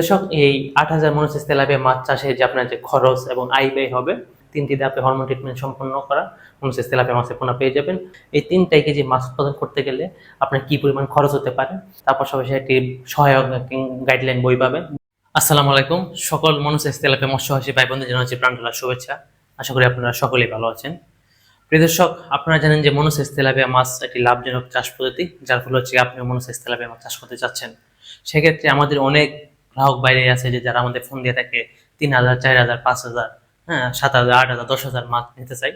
দর্শক এই আট হাজার মনোসিস তেলাপিয়া মাছ চাষে যে আপনার যে খরচ এবং আয় ব্যয় হবে, তিনটি ধাপে হরমোন ট্রিটমেন্ট সম্পন্ন করা, মনোসিস তেলাপিয়া মাছের পোনা পেয়ে যাবেন। এই তিনটাই কেজি মাছ উৎপাদন করতে গেলে আপনার কি পরিমাণ খরচ হতে পারে? তার পাশাপাশি একটি সহায়ক গাইডলাইন বই পাবেন। আসসালামু আলাইকুম। সকল মনোসিস তেলাপিয়া মৎস্যহাসী ভাই বোনদের জানাচ্ছি প্রাণঢালা শুভেচ্ছা। আশা করি আপনারা সকলেই ভালো আছেন। প্রিয় দর্শক, আপনারা জানেন যে মনোসেস তেলাপিয়া মাছ একটি লাভজনক চাষ পদ্ধতি, যার ফলে হচ্ছে আপনি মনোসেস তেলাপিয়া মাছ চাষ করতে চাচ্ছেন। সেক্ষেত্রে আমাদের অনেক গ্রাহক বাইরে আছে যে যারা আমাদের ফোন দিয়ে থাকে তিন হাজার চার হাজার পাঁচ হাজার হ্যাঁ সাত হাজার আট হাজার দশ হাজার মাছ নিতে চাই।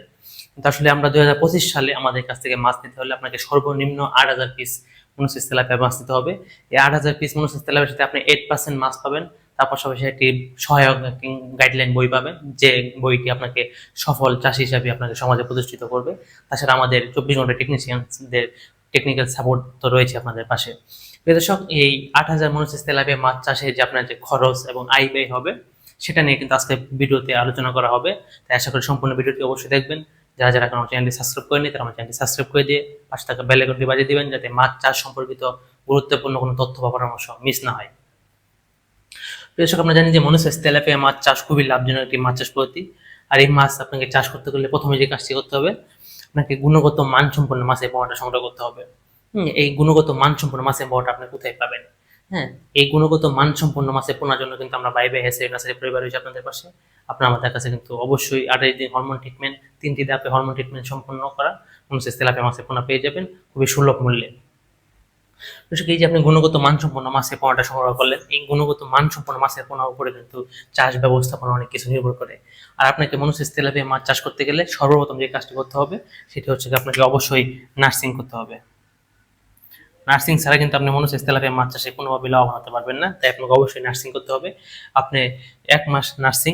কিন্তু আসলে আমরা দুই হাজার পঁচিশ সালে আমাদের কাছ থেকে মাছ নিতে হলে আপনাকে সর্বনিম্ন আট হাজার পিস মনোসেস তেলাপিয়া মাছ নিতে হবে। এই আট হাজার পিস মনোসেস তেলাপিয়ার সাথে আপনি এইট পার্সেন্ট মাছ পাবেন। তার পাশাপাশি একটি সহায়ক গাইডলাইন বই পাবেন, যে বইটি আপনাকে সফল চাষি হিসাবে আপনাকে সমাজে প্রতিষ্ঠিত করবে। তাছাড়া আমাদের চব্বিশ ঘণ্টা টেকনিশিয়ানদের টেকনিক্যাল সাপোর্ট তো রয়েছে আপনাদের পাশে। দর্শক এই আট হাজার মনোসিস তেলাপিয়া মাছ চাষে যে আপনার যে খরচ এবং আয় ব্যয় হবে, সেটা নিয়ে কিন্তু আজকে ভিডিওতে আলোচনা করা হবে। তাই আশা করি সম্পূর্ণ ভিডিওটি অবশ্যই দেখবেন। যারা যারা আমার চ্যানেলটি সাবস্ক্রাইব করেনি তারা আমার চ্যানেলটি সাবস্ক্রাইব করে দিয়ে পাশে থাকা বেল আইকনটি বাজিয়ে দিবেন, যাতে মাছ চাষ সম্পর্কিত গুরুত্বপূর্ণ কোনো তথ্য বা পরামর্শ মিস না হয়। দর্শক আমরা জানি যে মনোসেস তেলাপিয়া মাছ চাষ খুবই লাভজনক একটি মাছ চাষ পদ্ধতি। আর এই মাছ আপনাকে চাষ করতে গেলে প্রথমে যে কাজটি করতে হবে, আপনাকে গুণগত মানসম্পন্ন মাছের পোনাটা সংগ্রহ করতে হবে। এই গুণগত মানসম্পন্ন মাছের পোনাটা আপনি কোথায় পাবেন? হ্যাঁ এই গুণগত মানসম্পন্ন মাছের পোনার জন্য কিন্তু আমরা বাইবে হেসে নার্সারি পরিবার হয়েছে আপনাদের পাশে। আপনার আমাদের কাছে কিন্তু অবশ্যই আঠাশ দিন হরমোন ট্রিটমেন্ট তিনটি ধাপে হরমোন ট্রিটমেন্ট সম্পন্ন করা মনোসেস তেলাপে মাছের পোনা পেয়ে যাবেন, খুবই সুলভ মূল্যে। এই যে আপনি গুণগত মানসম্পন্ন মাছের পোনাটা সংগ্রহ করলেন, এই গুণগত মানসম্পন্ন মাছের পোনার উপরে কিন্তু চাষ ব্যবস্থাপনা অনেক কিছু নির্ভর করে। আর আপনাকে মনোসিস তেলাপে মাছ চাষ করতে গেলে সর্বপ্রথম যে কাজটি করতে হবে, সেটি হচ্ছে আপনাকে অবশ্যই নার্সিং করতে হবে। নার্সিং ছাড়া কিন্তু আপনি মনোসিস তেলাপিয়া মাছ চাষে কোনোভাবে লাভবান হতে পারবেন না। তাই আপনাকে অবশ্যই নার্সিং করতে হবে। আপনি এক মাস নার্সিং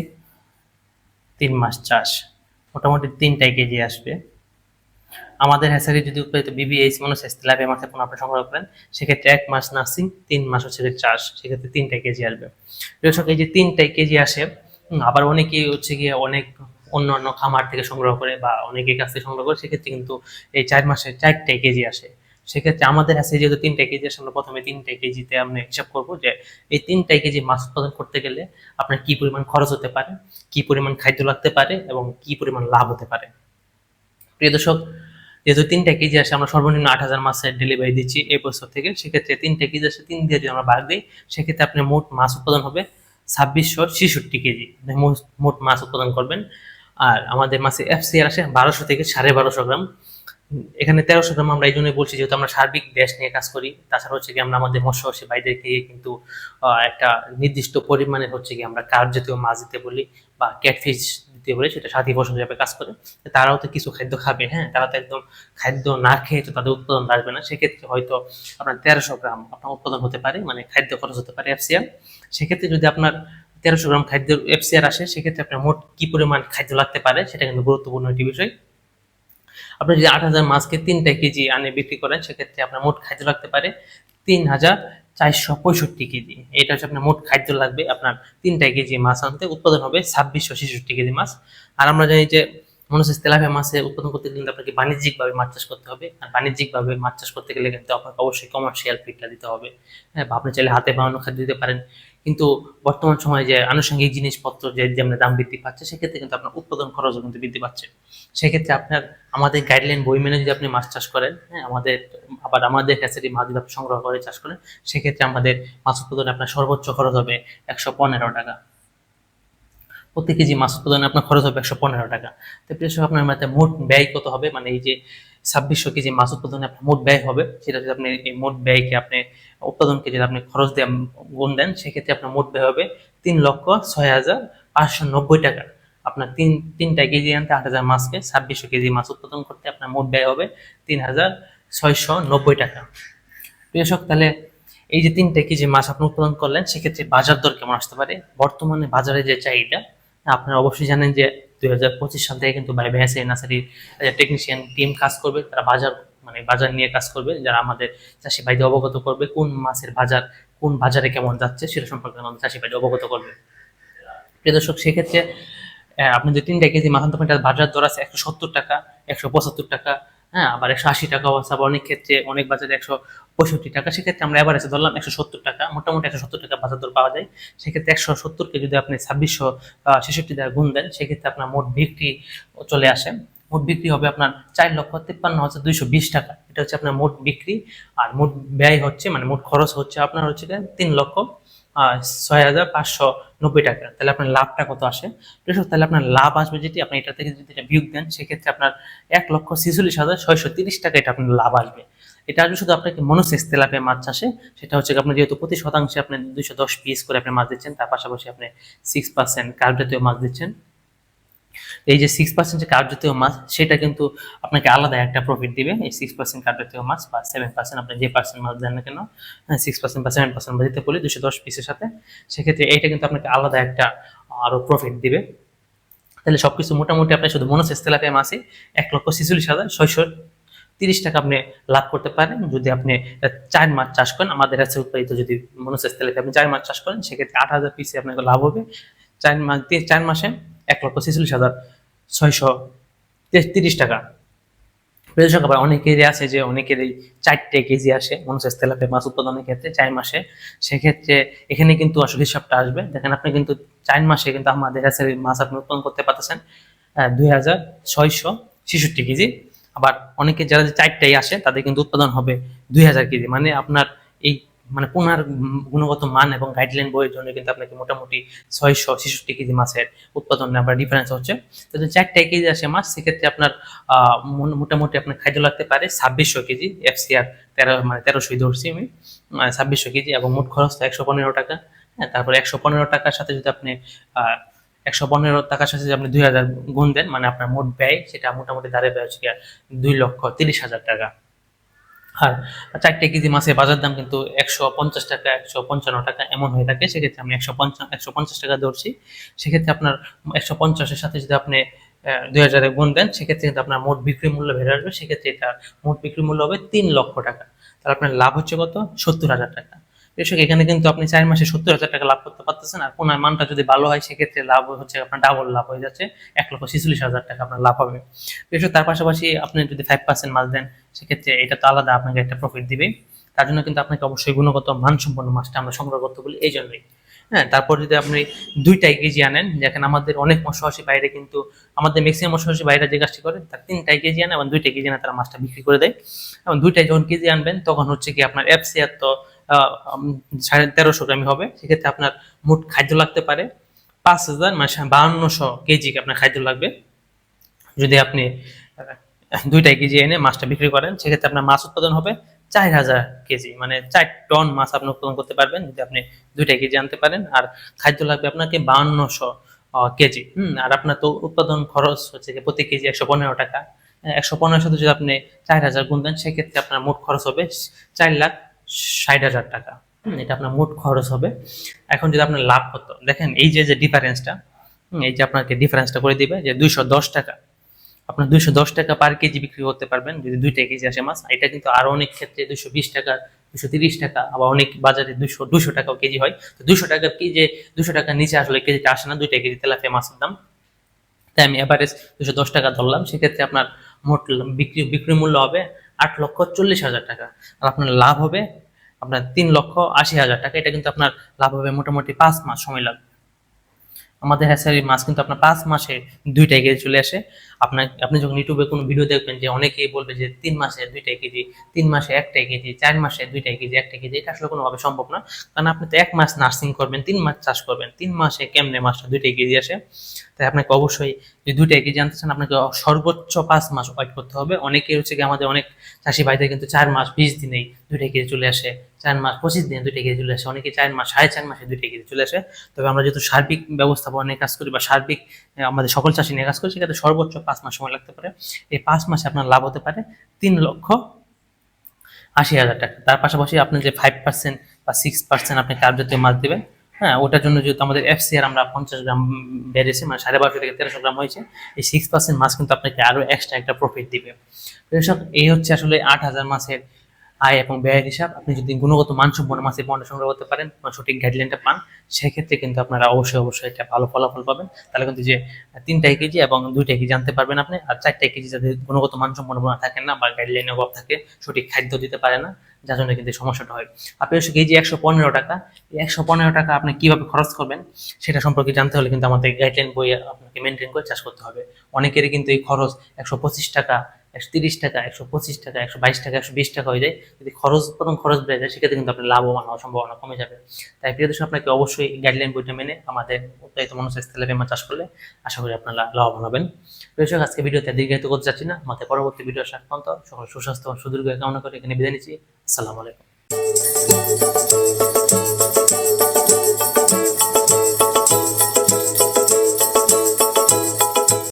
তিন মাস চাষ। মোটামুটি তিনটাই কেজি আসবে। আমাদের হ্যাসারি যদি উৎপাদিত বিবিএইচ মনোসাইজ তেলাপিয়া মাছের পোনা আপনি সংগ্রহ করেন, সেক্ষেত্রে এক মাস নার্সিং তিন মাস হচ্ছে চাষ। সেক্ষেত্রে তিনটাই কেজি আসবে। দর্শক, এই যে তিনটাই কেজি আসে আবার অনেকেই হচ্ছে গিয়ে অনেক অন্য অন্য খামার থেকে সংগ্রহ করে বা অনেকের কাছ থেকে সংগ্রহ করে, সেক্ষেত্রে কিন্তু এই চার মাসে চারটাই কেজি আসে। সেক্ষেত্রে আমাদের আছে যেহেতু তিনটা কেজি আমরা প্রথমে তিনটাই কেজিতে আমরা হিসাব করব যে এই তিনটাই কেজি মাছ উৎপাদন করতে গেলে আপনার কি পরিমাণ খরচ হতে পারে, কি পরিমাণ খাদ্য লাগতে পারে এবং কি পরিমাণ লাভ হতে পারে। প্রিয় দর্শক, যেহেতু তিনটা কেজি আসে আমরা সর্বনিম্ন আট হাজার মাছের ডেলিভারি দিচ্ছি এই বছর থেকে। সেক্ষেত্রে তিনটা কেজি আসে তিন দিয়ে যদি আমরা ভাগ দিই, সেক্ষেত্রে আপনি মোট মাছ উৎপাদন হবে ছাব্বিশশো ছেষট্টি কেজি। মোট মাছ উৎপাদন করবেন। আর আমাদের মাছে এফসিআর আসে বারোশো থেকে সাড়ে বারোশো গ্রাম। এখানে তেরোশো গ্রাম আমরা এই জন্যই বলছি, যেহেতু আমরা সার্বিক দেশ নিয়ে কাজ করি, তাছাড়া হচ্ছে কি আমরা আমাদের মৎস্যবাসী ভাইদেরকে কিন্তু একটা নির্দিষ্ট পরিমাণে হচ্ছে কি আমরা কার্প জাতীয় মাছ দিতে বলি বা ক্যাটফিশ দিতে বলি, সেটা সাথী ফসল হিসাবে কাজ করে। তারাও তো কিছু খাদ্য খাবে হ্যাঁ তারা তো একদম খাদ্য না খেয়ে তো তাদের উৎপাদন আসবে না। সেক্ষেত্রে হয়তো আপনার তেরোশো গ্রাম আপনার উৎপাদন হতে পারে মানে খাদ্য খরচ হতে পারে এফসিআর। সেক্ষেত্রে যদি আপনার তেরোশো গ্রাম খাদ্য এফসিআর আসে, সেক্ষেত্রে আপনার মোট কি পরিমাণ খাদ্য লাগতে পারে, সেটা কিন্তু গুরুত্বপূর্ণ একটি বিষয়। আপনি যদি আট হাজার মাছকে তিনটা কেজি আনে বিক্রি করেন, সেক্ষেত্রে আপনার মোট খাদ্য লাগতে পারে তিন হাজার চারশো পঁয়ষট্টি কেজি। এটা হচ্ছে আপনার মোট খাদ্য লাগবে। আপনার তিনটা কেজি মাছ আনতে উৎপাদন হবে ছাব্বিশশো ছেষট্টি কেজি মাছ। আর আমরা জানি যে মনোসেস তেলাপিয়া মাছের উৎপাদন করতে কিন্তু আপনাকে বাণিজ্যিকভাবে মাছ চাষ করতে হবে। আর বাণিজ্যিকভাবে মাছ চাষ করতে গেলে কিন্তু আপনাকে অবশ্যই কমার্শিয়াল ফিডটা দিতে হবে। হ্যাঁ আপনি চাইলে হাতে বানানো খাদ্য দিতে পারেন। কিন্তু বর্তমান সময়ে যে আনুষঙ্গিক জিনিসপত্র যে যেমন দাম বৃদ্ধি পাচ্ছে, সেক্ষেত্রে কিন্তু আপনার উৎপাদন খরচও কিন্তু বৃদ্ধি পাচ্ছে। সেক্ষেত্রে আপনার আমাদের গাইডলাইন বই মেনে যদি আপনি মাছ চাষ করেন হ্যাঁ আমাদের, আবার আমাদের হ্যাচারি মাছ যদি আপনি সংগ্রহ করে চাষ করেন, সেক্ষেত্রে আমাদের মাছ উৎপাদনে আপনার সর্বোচ্চ খরচ হবে একশো পনেরো টাকা। প্রতি কেজি মাছ উৎপাদনে আপনার খরচ হবে একশো পনেরো টাকা। তো প্রিয় আপনার মাথায় মোট ব্যয় কত হবে? মানে এই যে ছাব্বিশশো কেজি মাছ উৎপাদনে আপনার মোট ব্যয় হবে সেটা যদি আপনি এই মোট ব্যয়কে আপনি উৎপাদনকে যদি আপনি খরচ দিয়ে গুণ দেন সেক্ষেত্রে আপনার মোট ব্যয় হবে তিন লক্ষ ছয় হাজার পাঁচশো নব্বই টাকা। আপনার তিন তিনটা কেজি আনতে আট হাজার মাছকে ছাব্বিশশো কেজি মাছ উৎপাদন করতে আপনার মোট ব্যয় হবে তিন হাজার ছয়শো নব্বই টাকা। দর্শক, তাহলে এই যে তিনটা কেজি মাছ আপনি উৎপাদন করলেন সেক্ষেত্রে বাজার দর কেমন আসতে পারে? বর্তমানে বাজারে যে চাহিদা আপনারা অবশ্যই জানেন যে দুই হাজার পঁচিশ সাল থেকে কিন্তু বাই ভ্যাসে নার্সারির টেকনিশিয়ান টিম কাজ করবে, তারা বাজার মানে বাজার নিয়ে কাজ করবে, যারা আমাদের চাষি ভাইদের অবগত করবে, কোন মাছের বাজার, কোন বাজারে কেমন যাচ্ছে, সেটা সম্পর্কে আমাদের চাষি ভাইদের অবগত করবে। প্রিয় দর্শক, সেক্ষেত্রে আপনি যে তিনটা কেজি পারেন তার বাজার দর আছে একশো সত্তর টাকা, একশো পঁচাত্তর টাকা হ্যাঁ আবার একশো আশি টাকাও আছে আবার অনেক ক্ষেত্রে অনেক বাজারে একশো পঁয়ষট্টি টাকা। সেক্ষেত্রে আমরা এবার এসে ধরলাম একশো সত্তর টাকা, মোটামুটি একশো সত্তর টাকা বাজার দর পাওয়া যায়। সেক্ষেত্রে একশো সত্তরকে যদি আপনি ছাব্বিশশো ছেষট্টি টাকা গুণ দেন, সেক্ষেত্রে আপনার মোট বিক্রি চলে আসে। মোট বিক্রি হবে আপনার চার লক্ষ তিপ্পান্ন হাজার দুইশো বিশ টাকা। এটা হচ্ছে আপনার মোট বিক্রি, আর মোট ব্যয় হচ্ছে মানে মোট খরচ হচ্ছে আপনার হচ্ছে তিন লক্ষ ছয় হাজার পাঁচশো নব্বই টাকা। তাহলে আপনার লাভটা কত আসে? কৃষক তাহলে আপনার লাভ আসবে যেটি আপনি এটা থেকে যদি এটা বিয়োগ দেন, সেক্ষেত্রে আপনার এক লক্ষ ছেচল্লিশ হাজার ছয়শো তিরিশ টাকা এটা আপনার লাভ আসবে। এটা আসবে শুধু আপনাকে মনোসেস তেলাপে মাছ চাষে। সেটা হচ্ছে আপনি যেহেতু প্রতি শতাংশে আপনি দুইশো দশ পিস করে আপনি মাছ দিচ্ছেন, তার পাশাপাশি আপনি সিক্স পার্সেন্ট কার্ব জাতীয় মাছ দিচ্ছেন। এই যে সিক্স পার্সেন্ট যে কার্ব জাতীয় মাছ, সেটা কিন্তু আপনাকে আলাদা একটা প্রফিট দিবে। এই সিক্স পার্সেন্ট কার্ব জাতীয় মাছ বা সেভেন পার্সেন্ট আপনি যে পার্সেন্ট মাছ দেন না কেন সিক্স পার্সেন্ট বা সেভেন পার্সেন্ট দিতে বলি, দুশো দশ পিসের সাথে, সেক্ষেত্রে এইটা কিন্তু আপনাকে আলাদা একটা আরও প্রফিট দিবে। তাহলে সবকিছু মোটামুটি আপনি শুধু মনোসেস তেলাপিয়া মাসে এক লক্ষ ছেচল্লিশ হাজার ছয়শো তিরিশ টাকা আপনি লাভ করতে পারেন। যদি আপনি চার মাছ চাষ করেন, আমাদের কাছে উৎপাদিত যদি মনোসেস তেলাপিয়া আপনি চার মাছ চাষ করেন, সেক্ষেত্রে আট হাজার পিসে আপনাকে লাভ হবে। চার মাস দিয়ে, চার মাসে এক লক্ষ ছেচল্লিশ হাজার ছয়শো তিরিশ টাকা। প্রয়োজন আবার অনেকেরই আছে যে অনেকেরই চারটে কেজি আসে মনোসেস তেলাপিয়া মাছ উৎপাদনের ক্ষেত্রে চার মাসে। সেক্ষেত্রে এখানে কিন্তু আসলে হিসাবটা আসবে। দেখেন, আপনি কিন্তু চার মাসে কিন্তু আমাদের কাছে মাছ আপনি উৎপাদন করতে পারতেছেন দুই হাজার ছয়শো ছেষট্টি কেজি। আবার অনেকে যারা চারটাই আসে, তাদের কিন্তু উৎপাদন হবে দুই হাজার কেজি। মানে আপনার মানে পুনার গুণগত মান এবং গাইডলাইন বইয়ের জন্য কিন্তু আপনাকে মোটামুটি ছয়শো ছেষট্টি কেজি মাছের উৎপাদন আবার ডিফারেন্স হচ্ছে। যদি চারটায় কেজি আসে মাছ, সেক্ষেত্রে আপনার মোটামুটি আপনার খাদ্য লাগতে পারে ছাব্বিশশো কেজি এফসিআর তেরো মানে তেরোশোই ধরছি আমি ছাব্বিশশো কেজি এবং মোট খরচ তো একশো পনেরো টাকা। হ্যাঁ তারপরে একশো পনেরো টাকার সাথে যদি আপনি একশো পনেরো টাকার সাথে আপনি দুই হাজার গুণ দেন মানে আপনার মোট ব্যয়, সেটা মোটামুটি দাঁড়িয়ে ব্যয় হচ্ছে দুই লক্ষ তিরিশ হাজার টাকা। আর চারটে কেজি মাছের বাজার দাম কিন্তু একশো পঞ্চাশ টাকা, একশো পঞ্চান্ন টাকা এমন হয়ে থাকে। সেক্ষেত্রে আমি একশো পঞ্চান্ন একশো পঞ্চাশ টাকা ধরছি। সেক্ষেত্রে আপনার একশো পঞ্চাশের সাথে যদি আপনি দুই হাজারে গুণ দেন, সেক্ষেত্রে কিন্তু আপনার মোট বিক্রি মূল্য বেড়ে আসবে। সেক্ষেত্রে এটা মোট বিক্রি মূল্য হবে তিন লক্ষ টাকা। তাহলে আপনার লাভ হচ্ছে কত? সত্তর হাজার টাকা। কৃষক, এখানে কিন্তু আপনি চার মাসে সত্তর হাজার টাকা লাভ করতে পারতেছেন আর কোনার মানটা যদি ভালো হয়, সেক্ষেত্রে লাভ হচ্ছে আপনার ডাবল লাভ হয়ে যাচ্ছে। এক লক্ষ ছেচল্লিশ হাজার টাকা আপনার লাভ হবে। কৃষক, তার পাশাপাশি আপনি যদি ফাইভ পার্সেন্ট মাছ দেন, সেক্ষেত্রে এটা তো আলাদা আপনাকে একটা প্রফিট দিবে। তার জন্য কিন্তু আপনাকে অবশ্যই গুণগত মানসম্পন্ন মাছটা আমরা সংগ্রহ করতে বলি এই জন্যই। হ্যাঁ তারপর যদি আপনি দুইটাই কেজি আনেন, দেখেন আমাদের অনেক মশাহাসি বাইরে কিন্তু, আমাদের ম্যাক্সিমাম মশাহাসি বাইরে যে কাজটি করে, তার তিনটাই কেজি আনে এবং দুইটাই কেজি আনে, তারা মাছটা বিক্রি করে দেয়। এবং দুইটাই যখন কেজি আনবেন, তখন হচ্ছে কি আপনার এফসিআর তো সাড়ে তেরোশো গ্রামই হবে। সেক্ষেত্রে আপনার মোট খাদ্য লাগতে পারে পাঁচ হাজার মানে বাহান্নশো কেজি আপনার খাদ্য লাগবে। যদি আপনি দুইটাই কেজি এনে মাছটা বিক্রি করেন, সেক্ষেত্রে আপনার মাছ উৎপাদন হবে চার হাজার কেজি। মানে চার টন মাছ আপনি উৎপাদন করতে পারবেন যদি আপনি দুইটাই কেজি আনতে পারেন। আর খাদ্য লাগবে আপনাকে বাহান্নশো কেজি। হুম, আর আপনার তো উৎপাদন খরচ হচ্ছে যে প্রতি কেজি একশো পনেরো টাকা। একশো পনেরো সাথে যদি আপনি চার হাজার গুণ দেন, সেক্ষেত্রে আপনার মোট খরচ হবে চার লাখ ষাট হাজার টাকা। এটা আপনার মোট খরচ হবে। এখন যদি আপনার লাভ কত দেখেন এই যে যে ডিফারেন্সটা এই যে আপনাকে ডিফারেন্সটা করে দিবে যে দুইশো দশ টাকা। আপনার দুইশো দশ টাকা পার কেজি বিক্রি করতে পারবেন, যদি দুইটা কেজি আসে মাছ এটা কিন্তু আরও অনেক ক্ষেত্রে দুশো বিশ টাকা দুশো তিরিশ টাকা, আবার অনেক বাজারে দুশো দুশো টাকাও কেজি হয়। তো দুশো টাকা কেজি দুশো টাকার নিচে আসলে কেজিটা আসে না, দুইটা কেজি তেলাপিয়া মাছের দাম। তাই আমি এভারেজ দুশো দশ টাকা ধরলাম, সেক্ষেত্রে আপনার মোট বিক্রি বিক্রি মূল্য হবে আট লক্ষ চল্লিশ হাজার টাকা। আর আপনার লাভ হবে আপনার তিন লক্ষ আশি হাজার টাকা। এটা কিন্তু আপনার লাভ হবে মোটামুটি পাঁচ মাস সময় লাগবে। আমাদের হ্যাঁ মাছ কিন্তু আপনার পাঁচ মাসে দুইটাই গিয়ে চলে আসে। আপনার, আপনি যখন ইউটিউবে কোনো ভিডিও দেখবেন যে অনেকেই বলবে যে তিন মাসে দুইটাই কেজি, তিন মাসে একটাই কেজি, চার মাসে দুইটাই কেজি, একটা কেজি, এটা আসলে কোনোভাবে সম্ভব না। কারণ আপনি তো এক মাস নার্সিং করবেন, তিন মাস চাষ করবেন, তিন মাসে কেমনে মাসটা দুইটাই কেজি আসে? তাই আপনাকে অবশ্যই যদি দুইটাই কেজি আনতে চান, আপনাকে সর্বোচ্চ পাঁচ মাস ওয়েট করতে হবে। অনেকে হচ্ছে কি আমাদের অনেক চাষি ভাইদের কিন্তু চার মাস বিশ দিনেই দুইটাই কেজি চলে আসে, চার মাস পঁচিশ দিনে দুইটা কেজি চলে আসে অনেকে চার মাস, সাড়ে চার মাসে দুইটা কেজি চলে আসে। তবে আমরা যেহেতু সার্বিক ব্যবস্থাপনা নিয়ে কাজ করি বা সার্বিক, আমাদের সকল চাষি নিয়ে কাজ করি, সেক্ষেত্রে সর্বোচ্চ পাঁচ মাস সময় লাগতে পারে। এই পাঁচ মাসে আপনার লাভ হতে পারে তিন লক্ষ আশি হাজার টাকা। তার পাশাপাশি আপনি যে ফাইভ পার্সেন্ট বা সিক্স পার্সেন্ট আপনি কার্ড জাতীয় মাছ দেবেন হ্যাঁ ওটার জন্য যেহেতু আমাদের এফসিআর আমরা পঞ্চাশ গ্রাম বেড়েছে মানে সাড়ে বারোশো থেকে তেরোশো গ্রাম হয়েছে, এই সিক্স পার্সেন্ট মাছ কিন্তু আপনাকে আরও এক্সট্রা একটা প্রফিট দিবে। এই হচ্ছে আসলে আট হাজার মাসের আয় এবং ব্যয়ের হিসাব। আপনি যদি গুণগত মানসম্পন্ন মাছের পণ্য সংগ্রহ করতে পারেন বা সঠিক গাইডলাইনটা পান, সেক্ষেত্রে কিন্তু আপনারা অবশ্যই অবশ্যই একটা ভালো ফলাফল পাবেন। তাহলে কিন্তু যে তিনটাই কেজি এবং দুইটাই কেজি জানতে পারবেন আপনি। আর চারটাই কেজি যাদের গুণগত মানসম্পন্ন না থাকেন না বা গাইডলাইনের অভাব থাকে, সঠিক খাদ্য দিতে পারে না, যার জন্য কিন্তু সমস্যাটা হয়। আপনি হচ্ছে কেজি একশো পনেরো টাকা। এই একশো পনেরো টাকা আপনি কীভাবে খরচ করবেন, সেটা সম্পর্কে জানতে হলে কিন্তু আমাদের গাইডলাইন বই আপনাকে মেনটেন করে চাষ করতে হবে। অনেকেরই কিন্তু এই খরচ একশো পঁচিশ টাকা একশো তিরিশ টাকা, একশো পঁচিশ টাকা, একশো বাইশ টাকা, একশো বিশ টাকা হয়ে যায়। যদি খরচ উৎপাদন খরচ বেড়ে যায়, সেক্ষেত্রে কিন্তু আপনার লাভবান হওয়ার সম্ভাবনা কমে যাবে। তাই প্রিয় দর্শক, আপনাকে অবশ্যই গাইডলাইন বইটা মেনে আমাদের উৎপাদিত মনুষ্য তেলাপিয়া মাছ চাষ করলে আশা করি আপনারা লাভবান হবেন। প্রিয় দর্শক, আজকে ভিডিওতে দীর্ঘায়িত করতে যাচ্ছি না। আমাদের পরবর্তী ভিডিও শেষ পর্যন্ত সকল সুস্বাস্থ্য সুদীর্ঘ কামনা করে এখানে বিদায় নিচ্ছি। আসসালামু আলাইকুম।